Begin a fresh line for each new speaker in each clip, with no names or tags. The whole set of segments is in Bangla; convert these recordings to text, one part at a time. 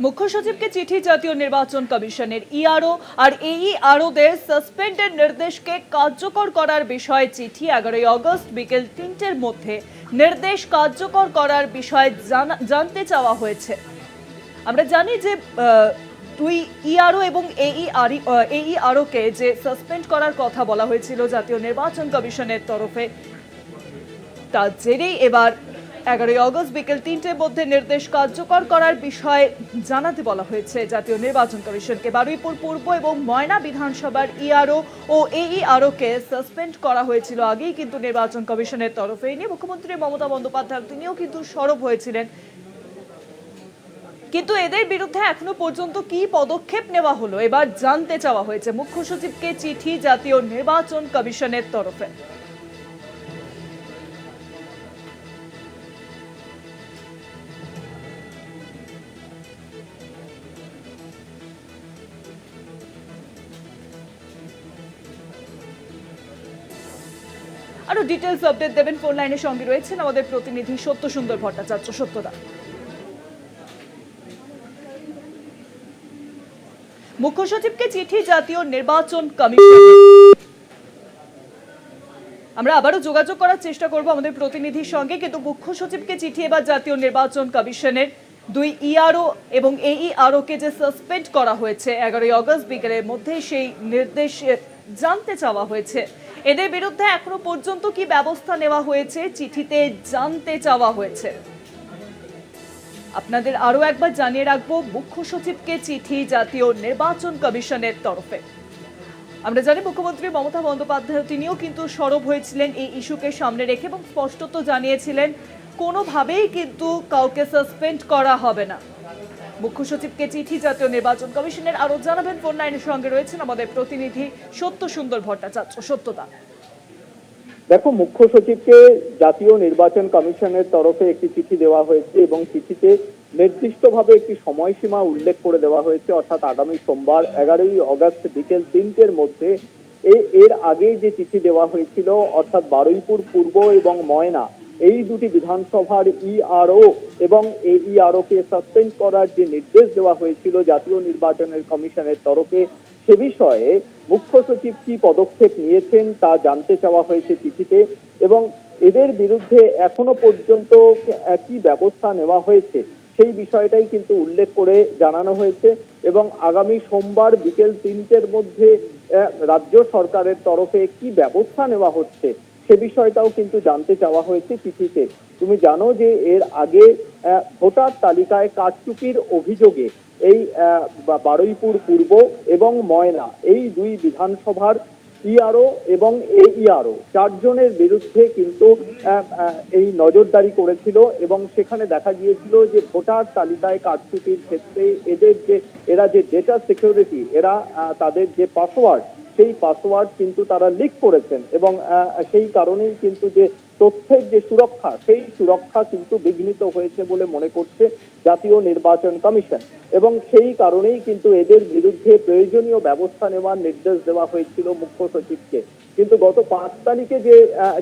মুখ্য সচিবকে চিঠি, জাতীয় নির্বাচন কমিশনের ইআরও আর এইআরওদের সাসপেন্ডের নির্দেশকে কার্যকর করার বিষয়ে চিঠি এগারোই আগস্ট বিকেল তিনটের মধ্যে নির্দেশ কার্যকর করার বিষয়ে জানা- জানতে চাওয়া হয়েছে। আমরা জানি যে দুই ইআরও এবং এইআরই এইআরওকে যে সাসপেন্ড করার কথা বলা হয়েছিল জাতীয় নির্বাচন কমিশনের তরফে, তার জেরেই এবার এগারোই আগস্ট বিকেল তিনটের মধ্যে নির্দেশ কার্যকর করার বিষয়ে জানাতে বলা হয়েছে। জাতীয় নির্বাচন কমিশনকে বারুইপুর পূর্ব এবং ময়না বিধানসভার ইআরও ও এইআরওকে সাসপেন্ড করা হয়েছিল আগেই, কিন্তু নির্বাচন কমিশনের তরফে নিয়ে মুখ্যমন্ত্রী মমতা বন্দ্যোপাধ্যায় তিনিও কিন্তু সরব হয়েছিলেন। কিন্তু এদের বিরুদ্ধে এখনও পর্যন্ত কি পদক্ষেপ নেওয়া হলো? এবার জানতে চাওয়া হয়েছে মুখ্য সচিবকে চিঠি জাতীয় নির্বাচন কমিশনের তরফে। আরও ডিটেলস আপডেট দেবেন। ফোন লাইনের সঙ্গে রয়েছেন আমাদের প্রতিনিধি সত্য সুন্দর ভট্টাচার্য। সত্যদা। মুখ্য সচিবকে চিঠি, জাতীয় নির্বাচন কমিশন। আমরা আবারও যোগাযোগ করার চেষ্টা করব আমাদের প্রতিনিধির সঙ্গে, কিন্তু মুখ্য সচিবকে চিঠি এবার জাতীয় নির্বাচন কমিশনের। দুই ইআরও এবং এইআরও কে যে সাসপেন্ড করা হয়েছে এগারোই আগস্ট বিকেলের মধ্যে, সেই নির্দেশ জানতে চাওয়া হয়েছে। এদের বিরুদ্ধে এখনও পর্যন্ত কি ব্যবস্থা নেওয়া হয়েছে চিঠিতে জানতে চাওয়া হয়েছে। আপনাদের আরও একবার জানিয়ে রাখব, মুখ্য সচিবকে চিঠি জাতীয় নির্বাচন কমিশনের তরফে। আমরা জানি মুখ্যমন্ত্রী মমতা বন্দ্যোপাধ্যায় তিনিও কিন্তু সরব হয়েছিলেন এই ইস্যুকে সামনে রেখে এবং স্পষ্টত জানিয়েছিলেন, কোনোভাবেই কিন্তু কাউকে সাসপেন্ড করা হবে না। মুখ্য সচিবকে চিঠি জাতীয় নির্বাচন কমিশনের আরও জানাবেন। ফোন লাইনের সঙ্গে রয়েছেন আমাদের প্রতিনিধি সত্য সুন্দর ভট্টাচার্য। সত্যতা।
দেখো মুখ্য সচিবকে জাতীয় নির্বাচন কমিশনের তরফে একটি চিঠি দেওয়া হয়েছে এবং চিঠিতে নির্দিষ্টভাবে একটি সময়সীমা উল্লেখ করে দেওয়া হয়েছে। অর্থাৎ আগামী সোমবার এগারোই অগস্ট বিকেল তিনটের মধ্যে এর আগেই যে চিঠি দেওয়া হয়েছিল, অর্থাৎ বারুইপুর পূর্ব এবং ময়না এই দুটি বিধানসভার ইআরও এবং এই ইআরও কে সাসপেন্ড করার যে নির্দেশ দেওয়া হয়েছিল জাতীয় নির্বাচনের কমিশনের তরফে, সে বিষয়ে মুখ্য সচিব কি পদক্ষেপ নিয়েছেন তা জানতে চাওয়া হয়েছে চিঠিতে এবং এদের বিরুদ্ধে এখনও পর্যন্ত কি ব্যবস্থা নেওয়া হয়েছে সেই বিষয়টাই কিন্তু উল্লেখ করে জানানো হয়েছে এবং আগামী সোমবার বিকেল তিনটের মধ্যে রাজ্য সরকারের তরফে কি ব্যবস্থা নেওয়া হচ্ছে সে বিষয়টাও কিন্তু জানতে চাওয়া হয়েছে চিঠিতে। তুমি জানো যে এর আগে ভোটার তালিকায় কারচুপির অভিযোগে এই বারুইপুর পূর্ব এবং ময়না, এই দুই বিধানসভার ইআরও এবং এ এইআরও চারজনের বিরুদ্ধে কিন্তু এই নজরদারি করেছিল এবং সেখানে দেখা গিয়েছিল যে ভোটার তালিকায় কারচুপির ক্ষেত্রে এদের যে, এরা যে ডেটা সিকিউরিটি এরা তাদের যে পাসওয়ার্ড সেই পাসওয়ার্ড কিন্তু তারা লিক করেছেন এবং সেই কারণেই কিন্তু যে তথ্যের যে সুরক্ষা, সেই সুরক্ষা কিন্তু বিঘ্নিত হয়েছে বলে মনে করছে জাতীয় নির্বাচন কমিশন। এবং সেই কারণেই কিন্তু এদের বিরুদ্ধে প্রয়োজনীয় ব্যবস্থা নেওয়ার নির্দেশ দেওয়া হয়েছিল মুখ্য সচিবকে। কিন্তু গত পাঁচ তারিখে যে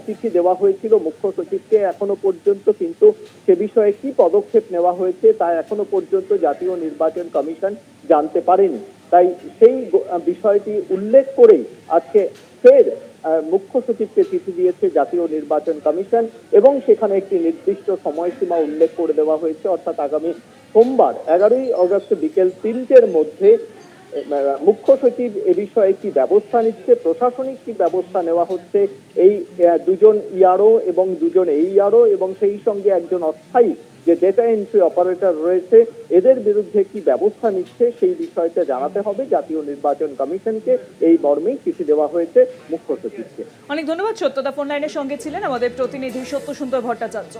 চিঠি দেওয়া হয়েছিল মুখ্য সচিবকে, এখনও পর্যন্ত কিন্তু সে বিষয়ে কি পদক্ষেপ নেওয়া হয়েছে তা এখনও পর্যন্ত জাতীয় নির্বাচন কমিশন জানতে পারেনি। তাই সেই বিষয়টি উল্লেখ করেই আজকে ফের মুখ্য সচিবকে চিঠি দিয়েছে জাতীয় নির্বাচন কমিশন এবং সেখানে একটি নির্দিষ্ট সময়সীমা উল্লেখ করে দেওয়া হয়েছে। অর্থাৎ আগামী সোমবার, এগারোই অগস্ট বিকেল তিনটের মধ্যে মুখ্য সচিব এ বিষয়ে কি ব্যবস্থা নিচ্ছে, প্রশাসনিক কি ব্যবস্থা নেওয়া হচ্ছে, এই দুজন ইআরও এবং দুজন এইআরও এবং সেই সঙ্গে একজন অস্থায়ী যে ডেটা এন্ট্রি অপারেটর রয়েছে, এদের বিরুদ্ধে কি ব্যবস্থা নিচ্ছে সেই বিষয়টা জানাতে হবে। জাতীয় নির্বাচন কমিশনকে এই মর্মেই চিঠি দেওয়া হয়েছে, মুখ্য সচিবকে।
অনেক ধন্যবাদ সত্যতা ফোন লাইনের সঙ্গে ছিলেন আমাদের প্রতিনিধি সত্য সুন্দর ভট্টাচার্য।